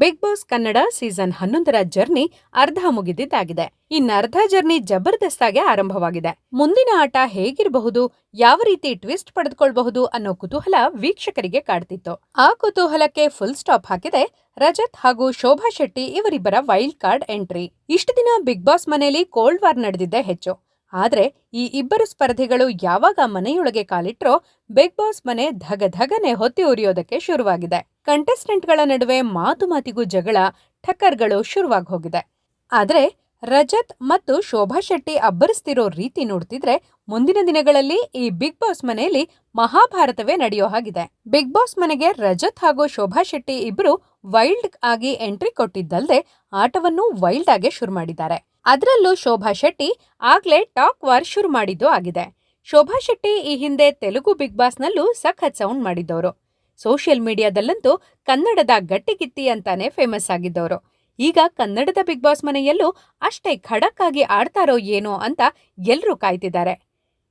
Big boss Kannada season ಹನ್ನೊಂದರ journey ಅರ್ಧ ಮುಗಿದಿದ್ದಾಗಿದೆ. ಇನ್ನರ್ಧ ಜರ್ನಿ ಜಬರ್ದಸ್ತಾಗಿ ಆರಂಭವಾಗಿದೆ. ಮುಂದಿನ ಆಟ ಹೇಗಿರಬಹುದು, ಯಾವ ರೀತಿ ಟ್ವಿಸ್ಟ್ ಪಡೆದುಕೊಳ್ಳಬಹುದು ಅನ್ನೋ ಕುತೂಹಲ ವೀಕ್ಷಕರಿಗೆ ಕಾಡ್ತಿತ್ತು. ಆ ಕುತೂಹಲಕ್ಕೆ ಫುಲ್ ಸ್ಟಾಪ್ ಹಾಕಿದೆ ರಜತ್ ಹಾಗೂ ಶೋಭಾ ಶೆಟ್ಟಿ ಇವರಿಬ್ಬರ ವೈಲ್ಡ್ ಕಾರ್ಡ್ ಎಂಟ್ರಿ ಇಷ್ಟು ದಿನ ಬಿಗ್ ಬಾಸ್ ಮನೆಯಲ್ಲಿ ಕೋಲ್ಡ್ ವಾರ್ ನಡೆದಿದ್ದೇ ಹೆಚ್ಚು. ಆದ್ರೆ ಈ ಇಬ್ಬರು ಸ್ಪರ್ಧಿಗಳು ಯಾವಾಗ ಮನೆಯೊಳಗೆ ಕಾಲಿಟ್ರೋ ಬಿಗ್ ಬಾಸ್ ಮನೆ ಧಗ ಧಗನೆ ಹೊತ್ತಿ ಉರಿಯೋದಕ್ಕೆ ಶುರುವಾಗಿದೆ. ಕಂಟೆಸ್ಟೆಂಟ್ಗಳ ನಡುವೆ ಮಾತು ಮಾತಿಗೂ ಜಗಳ ಠಕ್ಕರ್ಗಳು ಶುರುವಾಗಿ ಹೋಗಿದೆ. ಆದರೆ ರಜತ್ ಮತ್ತು ಶೋಭಾ ಶೆಟ್ಟಿ ಅಬ್ಬರಿಸ್ತಿರೋ ರೀತಿ ನೋಡ್ತಿದ್ರೆ ಮುಂದಿನ ದಿನಗಳಲ್ಲಿ ಈ ಬಿಗ್ ಬಾಸ್ ಮನೆಯಲ್ಲಿ ಮಹಾಭಾರತವೇ ನಡೆಯೋ ಹಾಗಿದೆ. ಬಿಗ್ ಬಾಸ್ ಮನೆಗೆ ರಜತ್ ಹಾಗೂ ಶೋಭಾ ಶೆಟ್ಟಿ ಇಬ್ರು ವೈಲ್ಡ್ ಆಗಿ ಎಂಟ್ರಿ ಕೊಟ್ಟಿದ್ದಲ್ಲದೆ ಆಟವನ್ನು ವೈಲ್ಡ್ ಆಗಿ ಶುರು ಮಾಡಿದ್ದಾರೆ. ಅದರಲ್ಲೂ ಶೋಭಾ ಶೆಟ್ಟಿ ಆಗ್ಲೇ ಟಾಕ್ ವಾರ್ ಶುರು ಮಾಡಿದ್ದು ಆಗಿದೆ. ಶೋಭಾ ಶೆಟ್ಟಿ ಈ ಹಿಂದೆ ತೆಲುಗು ಬಿಗ್ ಬಾಸ್ನಲ್ಲೂ ಸಖತ್ ಸೌಂಡ್ ಮಾಡಿದ್ದವರು. ಸೋಷಿಯಲ್ ಮೀಡಿಯಾದಲ್ಲಂತೂ ಕನ್ನಡದ ಗಟ್ಟಿಗಿತ್ತಿ ಅಂತಾನೆ ಫೇಮಸ್ ಆಗಿದ್ದವರು. ಈಗ ಕನ್ನಡದ ಬಿಗ್ ಬಾಸ್ ಮನೆಯಲ್ಲೂ ಅಷ್ಟೇ ಖಡಕ್ ಆಗಿ ಆಡ್ತಾರೋ ಏನೋ ಅಂತ ಎಲ್ರೂ ಕಾಯ್ತಿದ್ದಾರೆ.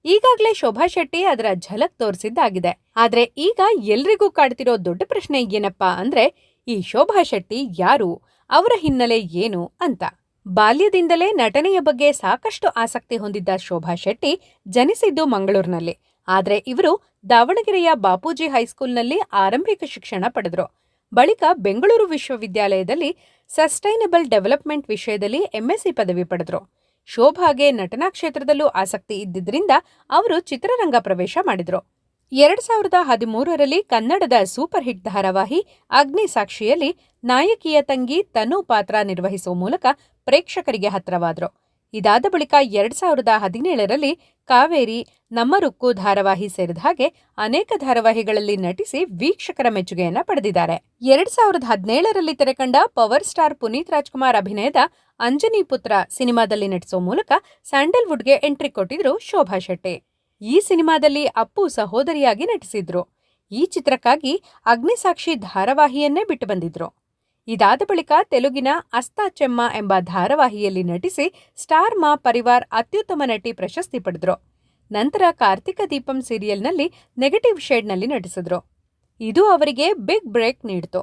ಈಗಾಗಲೇ ಶೋಭಾ ಶೆಟ್ಟಿ ಅದರ ಝಲಕ್ ತೋರಿಸಿದ್ದಾಗಿದೆ. ಆದ್ರೆ ಈಗ ಎಲ್ರಿಗೂ ಕಾಡ್ತಿರೋ ದೊಡ್ಡ ಪ್ರಶ್ನೆ ಏನಪ್ಪಾ ಅಂದ್ರೆ, ಈ ಶೋಭಾ ಶೆಟ್ಟಿ ಯಾರು? ಅವರ ಹಿನ್ನೆಲೆ ಏನು ಅಂತ. ಬಾಲ್ಯದಿಂದಲೇ ನಟನೆಯ ಬಗ್ಗೆ ಸಾಕಷ್ಟು ಆಸಕ್ತಿ ಹೊಂದಿದ್ದ ಶೋಭಾ ಶೆಟ್ಟಿ ಜನಿಸಿದ್ದು ಮಂಗಳೂರಿನಲ್ಲಿ. ಆದರೆ ಇವರು ದಾವಣಗೆರೆಯ ಬಾಪೂಜಿ ಹೈಸ್ಕೂಲ್ನಲ್ಲಿ ಆರಂಭಿಕ ಶಿಕ್ಷಣ ಪಡೆದ್ರು. ಬಳಿಕ ಬೆಂಗಳೂರು ವಿಶ್ವವಿದ್ಯಾಲಯದಲ್ಲಿ ಸಸ್ಟೈನಬಲ್ ಡೆವಲಪ್ಮೆಂಟ್ ವಿಷಯದಲ್ಲಿ ಎಂಎಸ್ಸಿ ಪದವಿ ಪಡೆದ್ರು. ಶೋಭಾಗೆ ನಟನಾ ಕ್ಷೇತ್ರದಲ್ಲೂ ಆಸಕ್ತಿ ಇದ್ದಿದ್ದರಿಂದ ಅವರು ಚಿತ್ರರಂಗ ಪ್ರವೇಶ ಮಾಡಿದ್ರು. ಎರಡ್ ಸಾವಿರದ ಹದಿಮೂರರಲ್ಲಿ ಕನ್ನಡದ ಸೂಪರ್ ಹಿಟ್ ಧಾರಾವಾಹಿ ಅಗ್ನಿ ಸಾಕ್ಷಿಯಲ್ಲಿ ನಾಯಕಿಯ ತಂಗಿ ತನು ಪಾತ್ರ ನಿರ್ವಹಿಸುವ ಮೂಲಕ ಪ್ರೇಕ್ಷಕರಿಗೆ ಹತ್ರವಾದ್ರು ಇದಾದ ಬಳಿಕ ಎರಡ್ ಸಾವಿರದ ಹದಿನೇಳರಲ್ಲಿ ಕಾವೇರಿ ನಮ್ಮ ರುಕ್ಕು ಧಾರಾವಾಹಿ ಸೇರಿದ ಹಾಗೆ ಅನೇಕ ಧಾರಾವಾಹಿಗಳಲ್ಲಿ ನಟಿಸಿ ವೀಕ್ಷಕರ ಮೆಚ್ಚುಗೆಯನ್ನ ಪಡೆದಿದ್ದಾರೆ. ಎರಡ್ ಸಾವಿರದ ಹದಿನೇಳರಲ್ಲಿ ತೆರೆಕಂಡ ಪವರ್ ಸ್ಟಾರ್ ಪುನೀತ್ ರಾಜ್ಕುಮಾರ್ ಅಭಿನಯದ ಅಂಜನಿ ಪುತ್ರ ಸಿನಿಮಾದಲ್ಲಿ ನಟಿಸುವ ಮೂಲಕ ಸ್ಯಾಂಡಲ್ವುಡ್ಗೆ ಎಂಟ್ರಿ ಕೊಟ್ಟಿದ್ರು ಶೋಭಾ ಶೆಟ್ಟಿ. ಈ ಸಿನಿಮಾದಲ್ಲಿ ಅಪ್ಪು ಸಹೋದರಿಯಾಗಿ ನಟಿಸಿದ್ರು. ಈ ಚಿತ್ರಕ್ಕಾಗಿ ಅಗ್ನಿಸಾಕ್ಷಿ ಧಾರಾವಾಹಿಯನ್ನೇ ಬಿಟ್ಟು ಬಂದಿದ್ರು. ಇದಾದ ಬಳಿಕ ತೆಲುಗಿನ ಅಸ್ತಾ ಚೆಮ್ಮ ಎಂಬ ಧಾರಾವಾಹಿಯಲ್ಲಿ ನಟಿಸಿ ಸ್ಟಾರ್ ಮಾ ಪರಿವಾರ್ ಅತ್ಯುತ್ತಮ ನಟಿ ಪ್ರಶಸ್ತಿ ಪಡೆದ್ರು. ನಂತರ ಕಾರ್ತಿಕ ದೀಪಂ ಸೀರಿಯಲ್ನಲ್ಲಿ ನೆಗೆಟಿವ್ ಶೇಡ್ನಲ್ಲಿ ನಟಿಸಿದ್ರು. ಇದು ಅವರಿಗೆ ಬಿಗ್ ಬ್ರೇಕ್ ನೀಡಿತು.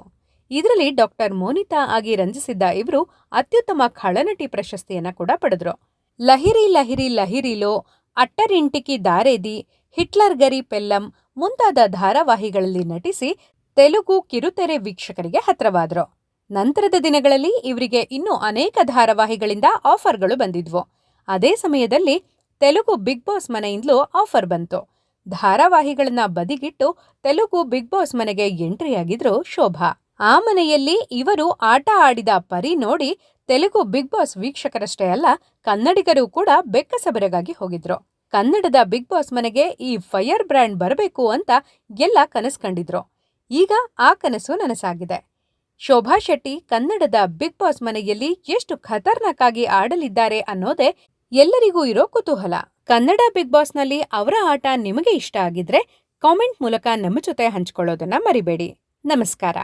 ಇದರಲ್ಲಿ ಡಾಕ್ಟರ್ ಮೋನಿತಾ ಆಗಿ ರಂಜಿಸಿದ್ದ ಇವರು ಅತ್ಯುತ್ತಮ ಖಳನಟಿ ಪ್ರಶಸ್ತಿಯನ್ನ ಕೂಡ ಪಡೆದ್ರು. ಲಹಿರಿ ಲಹಿರಿ ಲಹಿರಿಲೋ ಅಟ್ಟರಿಂಟಿಕಿ ದಾರೇದಿ ಹಿಟ್ಲರ್ ಗರಿ ಪೆಲ್ಲಂ ಮುಂತಾದ ಧಾರಾವಾಹಿಗಳಲ್ಲಿ ನಟಿಸಿ ತೆಲುಗು ಕಿರುತೆರೆ ವೀಕ್ಷಕರಿಗೆ ಹತ್ರವಾದರು. ನಂತರದ ದಿನಗಳಲ್ಲಿ ಇವರಿಗೆ ಇನ್ನೂ ಅನೇಕ ಧಾರಾವಾಹಿಗಳಿಂದ ಆಫರ್ಗಳು ಬಂದಿದ್ವು. ಅದೇ ಸಮಯದಲ್ಲಿ ತೆಲುಗು ಬಿಗ್ ಬಾಸ್ ಮನೆಯಿಂದಲೂ ಆಫರ್ ಬಂತು. ಧಾರಾವಾಹಿಗಳನ್ನ ಬದಿಗಿಟ್ಟು ತೆಲುಗು ಬಿಗ್ ಬಾಸ್ ಮನೆಗೆ ಎಂಟ್ರಿಯಾಗಿದ್ರು ಶೋಭಾ. ಆ ಮನೆಯಲ್ಲಿ ಇವರು ಆಟ ಆಡಿದ ಪರಿ ನೋಡಿ ತೆಲುಗು ಬಿಗ್ ಬಾಸ್ ವೀಕ್ಷಕರಷ್ಟೇ ಅಲ್ಲ, ಕನ್ನಡಿಗರು ಕೂಡ ಬೆಕ್ಕಸಬರಗಾಗಿ ಹೋಗಿದ್ರು. ಕನ್ನಡದ ಬಿಗ್ ಬಾಸ್ ಮನೆಗೆ ಈ ಫೈಯರ್ ಬ್ರ್ಯಾಂಡ್ ಬರಬೇಕು ಅಂತ ಎಲ್ಲ ಕನಸು ಕಂಡಿದ್ರು. ಈಗ ಆ ಕನಸು ನನಸಾಗಿದೆ. ಶೋಭಾ ಶೆಟ್ಟಿ ಕನ್ನಡದ ಬಿಗ್ ಬಾಸ್ ಮನೆಯಲ್ಲಿ ಎಷ್ಟು ಖತರ್ನಾಕ್ ಆಗಿ ಆಡಲಿದ್ದಾರೆ ಅನ್ನೋದೇ ಎಲ್ಲರಿಗೂ ಇರೋ ಕುತೂಹಲ. ಕನ್ನಡ ಬಿಗ್ ಬಾಸ್ನಲ್ಲಿ ಅವರ ಆಟ ನಿಮಗೆ ಇಷ್ಟ ಆಗಿದ್ರೆ ಕಾಮೆಂಟ್ ಮೂಲಕ ನಮ್ಮ ಜೊತೆ ಹಂಚಿಕೊಳ್ಳೋದನ್ನ ಮರಿಬೇಡಿ. ನಮಸ್ಕಾರ.